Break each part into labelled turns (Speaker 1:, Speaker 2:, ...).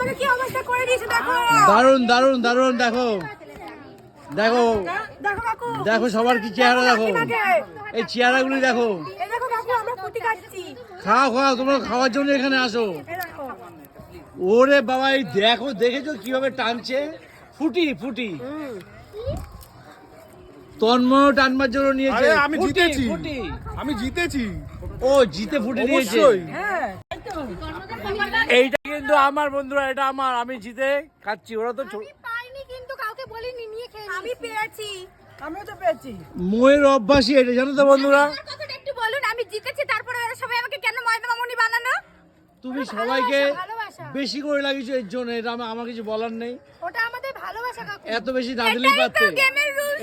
Speaker 1: আমাকে কি অবস্থা করে দিয়েছে দেখো।
Speaker 2: দারুণ দারুণ দারুণ দেখো। দেখো।
Speaker 1: দেখো
Speaker 2: সবার কি চেহারা দেখো এই চেহারাগুলি দেখো।
Speaker 1: এই দেখো কাকু আমরা
Speaker 2: খাও খাও তোমরা খাওয়ার জন্য এখানে আসো। ওরে বাবা এই দেখো দেখেছ কীভাবে টানছে? ফুটি ফুটি। তন্ময় টানবার জন্য নিয়েছে।
Speaker 3: আমি জিতেছি। আমি জিতেছি।
Speaker 2: ও জিতে ফুটে নিয়েছে।
Speaker 1: হ্যাঁ।
Speaker 2: এইটা কিন্তু আমার বন্ধুরা এটা আমার আমি জিতে খাচ্ছি ওরা তো
Speaker 4: পাইনি কিন্তু কাউকে বলিনি নিয়ে খেয়ে
Speaker 1: আমি পেয়েছি আমিও তো পেয়েছি
Speaker 2: ময়ের অভ্যাসই এটা জানো তো বন্ধুরা
Speaker 4: কথাটা একটু বলুন আমি জিতেছি তারপরে ওরা সবাই আমাকে কেন ময়দা মামুনি বানানো
Speaker 2: তুমি সবাইকে বেশি করে লাগিয়েছো এর জন্য এটা আমার আমার কিছু বলার নেই
Speaker 4: ওটা আমাদের ভালোবাসা কাকু
Speaker 2: এত বেশি না দিলেই পারতে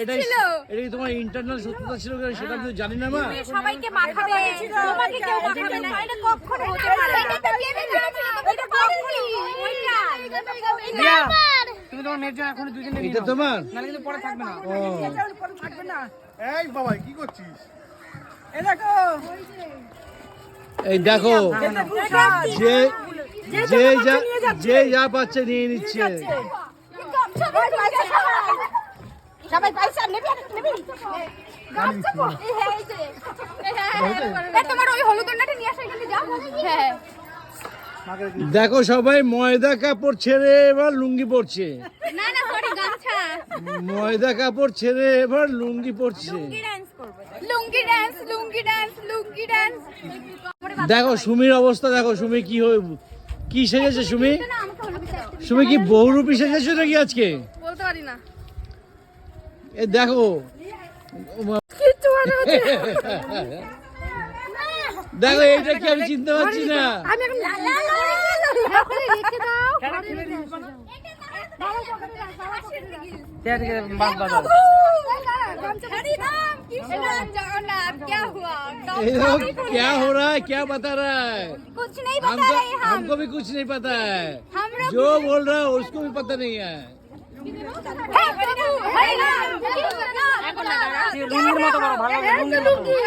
Speaker 2: এটাই
Speaker 4: ছিল।
Speaker 2: এটা কি তোমার ইন্টারনাল সত্যতা ছিল কিনা সেটা আমি জানি না মা
Speaker 4: সবাইকে মাখাবে তোমাকে কেউ মাখাবে না এটা কখনো হতে পারে না এটা তো game এর rules ছিল, এটা কখনোই ওইটা
Speaker 5: তুমি তোমার মেয়ের জন্য এখন
Speaker 2: এটা তোমার?
Speaker 5: নাহলে কিন্তু পরে থাকবে না।
Speaker 2: ও।
Speaker 1: পরে থাকবে না
Speaker 3: এই বাবা কি করছিস?
Speaker 1: এই দেখো।
Speaker 2: এই। যে
Speaker 1: যে
Speaker 2: পাচ্ছে নিয়ে নিচ্ছে।
Speaker 4: সবাই পয়সা নেবে নেবে। গামছা পো। এই হ্যাঁ, এই যে। এই হ্যাঁ, তোমার ওই হলুদ ওড়নাটা নিয়ে আসো এখানে যাও। হ্যাঁ।
Speaker 2: দেখো সবাই ময়দা কাপড় ছেড়ে এবার লুঙ্গি পরছে। ময়দা কাপড় ছেড়ে এবার লুঙ্গি পরছে। দেখো। সুমির অবস্থা দেখো সুমি কি হয়ে কি সেজেছে সুমি। সুমি কি বহুরূপী সেজেছো নাকি আজকে?
Speaker 4: বলতে পারি না।
Speaker 2: এ দেখো। দেখো এইটা কি আমি চিনতে পারছি না
Speaker 4: আমি এখন লা লা লা লা করে রেখে দাও ঘরে রেখে দাও
Speaker 5: ঠিক আছে বাস বাস
Speaker 4: जगन्नाथ क्या हुआ
Speaker 2: ये लोग क्या हो रहा है क्या बता रहा है
Speaker 4: कुछ नहीं बता
Speaker 2: हमको
Speaker 4: रहे हम
Speaker 2: हमको भी कुछ नहीं पता है
Speaker 4: हम लोग
Speaker 2: जो बोल रहा है उसको भी पता नहीं है
Speaker 4: हे प्रभु हरे राम
Speaker 5: লুঙ্গির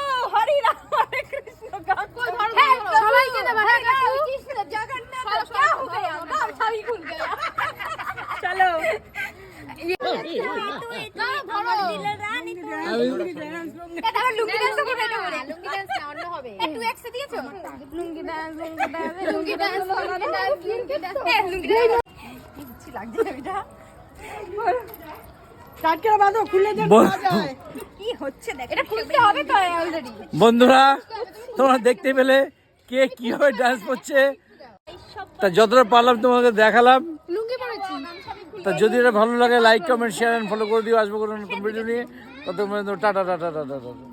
Speaker 1: লুঙ্গি ডান্স
Speaker 4: করে এটা করে লুঙ্গি ডান্স না অন্য হবে। একটু এক্সে দিয়েছ? Lungi dance lungi dance lungi dance lungi dance lungi dance এ লুঙ্গি ডান্স
Speaker 1: টাটকে বাঁধো খুলে দেন
Speaker 2: বল-
Speaker 1: কি হচ্ছে দেখ
Speaker 4: এটা খুলতে হবে তো অলরেডি
Speaker 2: বন্ধুরা তোমরা দেখতে পেলে কে কীভাবে ডান্স করছে। তা যতটা পারলাম তোমাকে দেখালাম।
Speaker 4: লুঙ্গি পরেছি।
Speaker 2: তা যদি এটা ভালো লাগে লাইক কমেন্ট শেয়ার ফলো করে দিও। আসব কোনো নতুন ভিডিও নিয়ে। তত টাটা টাটা টাটা টাটা।